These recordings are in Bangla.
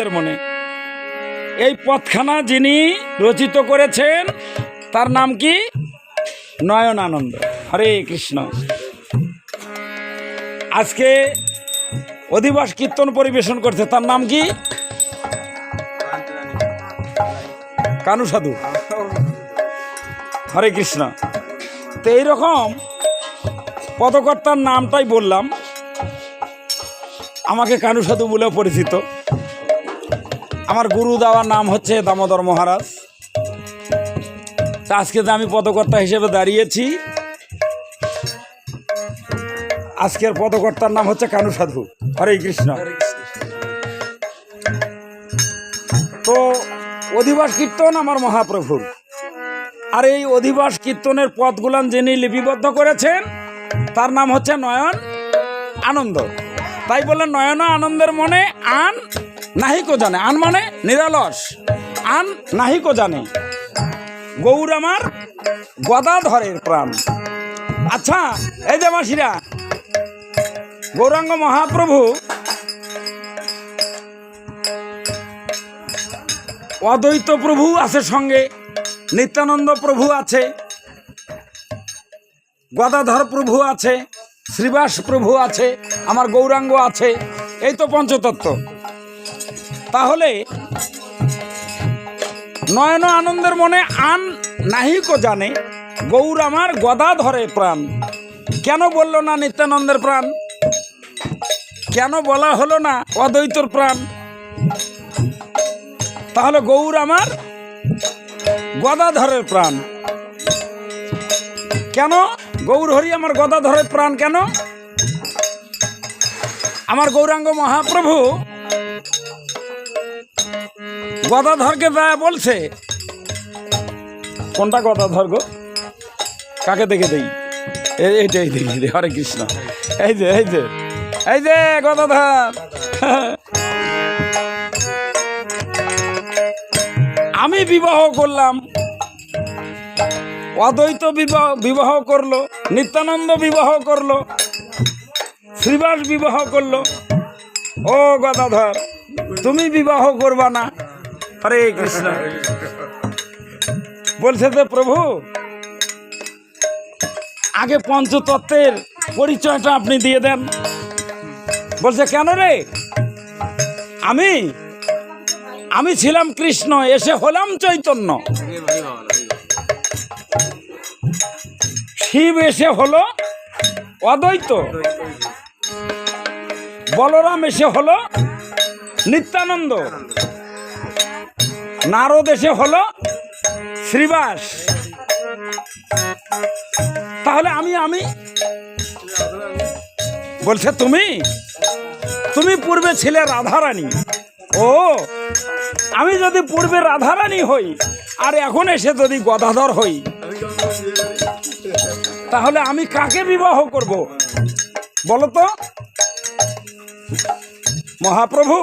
আনন্দের মনে। এই পথখানা যিনি রচিত করেছেন, তার নাম কি? নয়ন আনন্দ। হরে কৃষ্ণ। আজকে অধিবাস কীর্তন পরিবেশন করছে, তার নাম কি? কানু সাধু। হরে কৃষ্ণ। তো এইরকম পদকর্তার নামটাই বললাম। আমাকে কানু সাধু বলে পরিচিত। আমার গুরু দেওয়ার নাম হচ্ছে দামোদর মহারাজ। তা আজকে আমি পদকর্তা হিসেবে দাঁড়িয়েছি, আজকের পদকর্তার নাম হচ্ছে কানু সাধু। হরে কৃষ্ণ। তো অধিবাস কীর্তন আমার মহাপ্রভুর আর এই অধিবাস কীর্তনের পদগুলান যিনি লিপিবদ্ধ করেছেন, তার নাম হচ্ছে নয়ন আনন্দ। তাই বললেন, নয়ন আনন্দের মনে আন নাহিকো জানে। আন মানে নিরালস। আন নাহিকো জানে। গৌর আমার গদাধরের প্রাণ। আচ্ছা এই যে মাসিরা, গৌরাঙ্গ মহাপ্রভু অদ্বৈত প্রভু আছে সঙ্গে, নিত্যানন্দ প্রভু আছে, গদাধর প্রভু আছে, শ্রীবাস প্রভু আছে, আমার গৌরাঙ্গ আছে, এই তো পঞ্চতত্ত্ব। তাহলে নয়ন আনন্দের মনে আন নাহিকো জানে, গৌর আমার গদা ধরে প্রাণ। কেন বলল না নিত্যানন্দের প্রাণ? কেন বলা হলো না অদ্বৈতর প্রাণ? তাহলে গৌর আমার গদাধরের প্রাণ। কেন? গৌর হরি আমার গদাধরের প্রাণ কেন? আমার গৌরাঙ্গ মহাপ্রভু গদাধরকে দেয়া বলছে। কোনটা গদাধর গো? কাকে দেখে দেই? এই- এইটাই দেখি দে হরে কৃষ্ণ। এই যে এই যে এই যে গদাধর। আমি বিবাহ করলাম। অদ্বৈত বিবাহ বিবাহ করল, নিত্যানন্দ বিবাহ করল, শ্রীবাস বিবাহ করল। ও গদাধর, তুমি বিবাহ করবা না। হরে কৃষ্ণ। বলছে যে, প্রভু, আগে পঞ্চতত্ত্বের পরিচয়টা আপনি দিয়ে দেন। বলছে, কেন রে? আমি আমি ছিলাম কৃষ্ণ, এসে হলাম চৈতন্য। শিব এসে হলো অদ্বৈত। বলরাম এসে হলো নিত্যানন্দ। নারদ এসে হলো শ্রীবাস। তাহলে আমি আমি বলছে, তুমি? তুমি পূর্বে ছিলে রাধারানী। ও, আমি যদি পূর্বে রাধারানী হই, আর এখন এসে যদি গদাধর হই, তাহলে আমি কাকে বিবাহ করব? বলো তো। মহাপ্রভু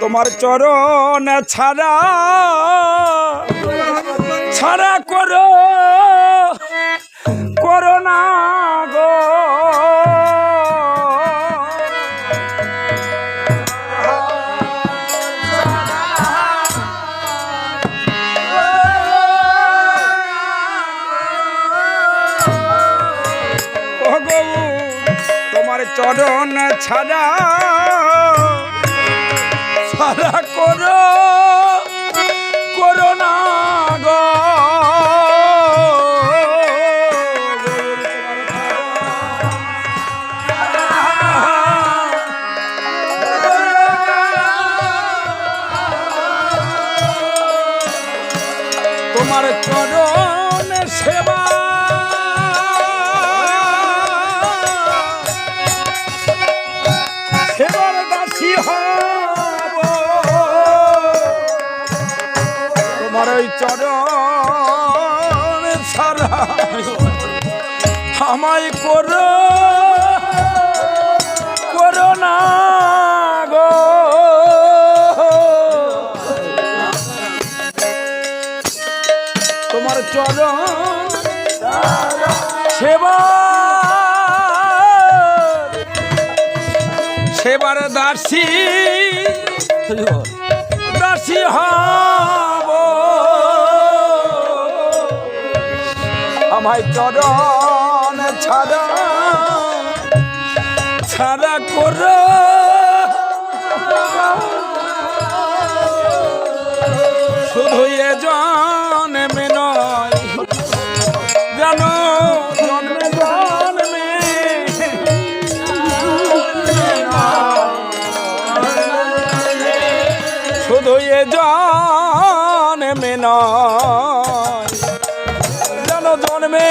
তোমার চরণ ছাড়া ছাড়া করো করোনা গো। তোমার চরণ ছাড়া ছাড়া চরণ সেবা সেবার দাসী দাসী হব। আমায় চরণ ছাড়া ছাড়া করো। নয়। জানো জন্মে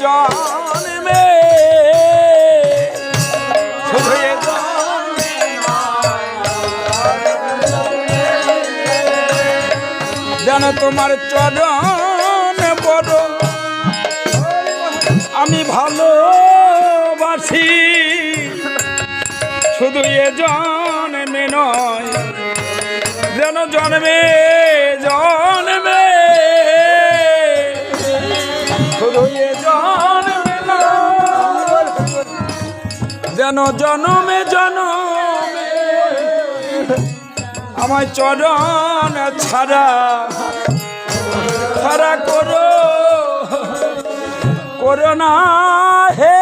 জন্মে। যেন তোমার চরণ বড়। আমি ভালোবাসি। শুধু এ জন্মে নয়। যেন জন্মে জন্মে। যেন জনমে জনমে। আমায় চরণ ছাড়া ছাড়া করো করো না হে।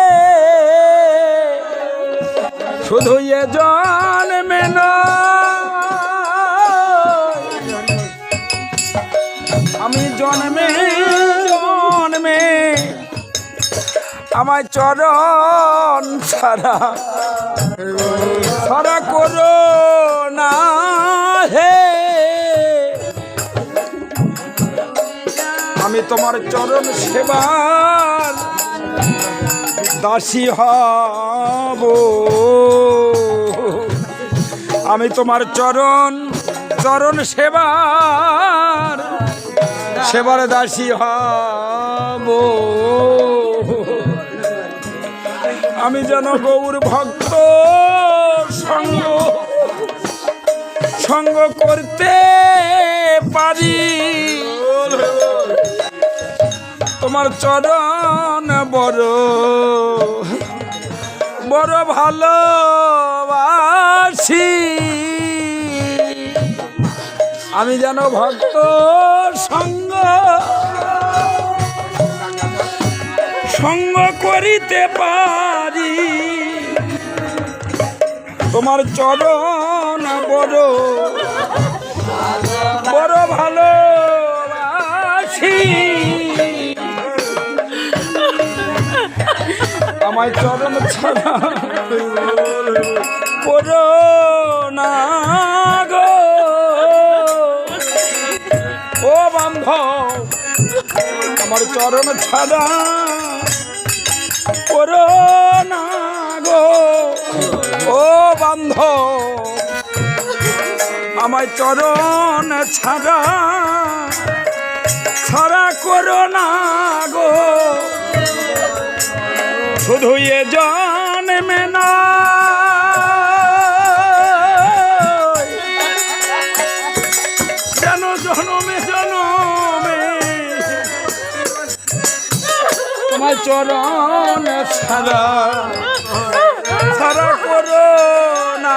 শুধু এ জন্মে আমি জন্মে আমায় চরণ ছাড়া ছাড়া করো না হে। আমি তোমার চরণ সেবার দাসী হব। আমি তোমার চরণ চরণ সেবার সেবার দাসী হব। আমি যেন গৌর ভক্ত সঙ্গ সঙ্গ করতে পারি। তোমার চরণ বড় বড় ভালোবাসি। আমি যেন ভক্ত সঙ্গ সঙ্গ করিতে পারি। তোমার চরণ বড় বড় ভালোবাসি। আমায় চরণ ছাড়া করো না গো। ও বান্ধব, আমার চরণ ছাড়া করো না। গো ও বান্ধব, আমায় চরণ ছাড়া ছাড়া করো না গো। শুধু এ জন্মে না চরণ ছাড়া না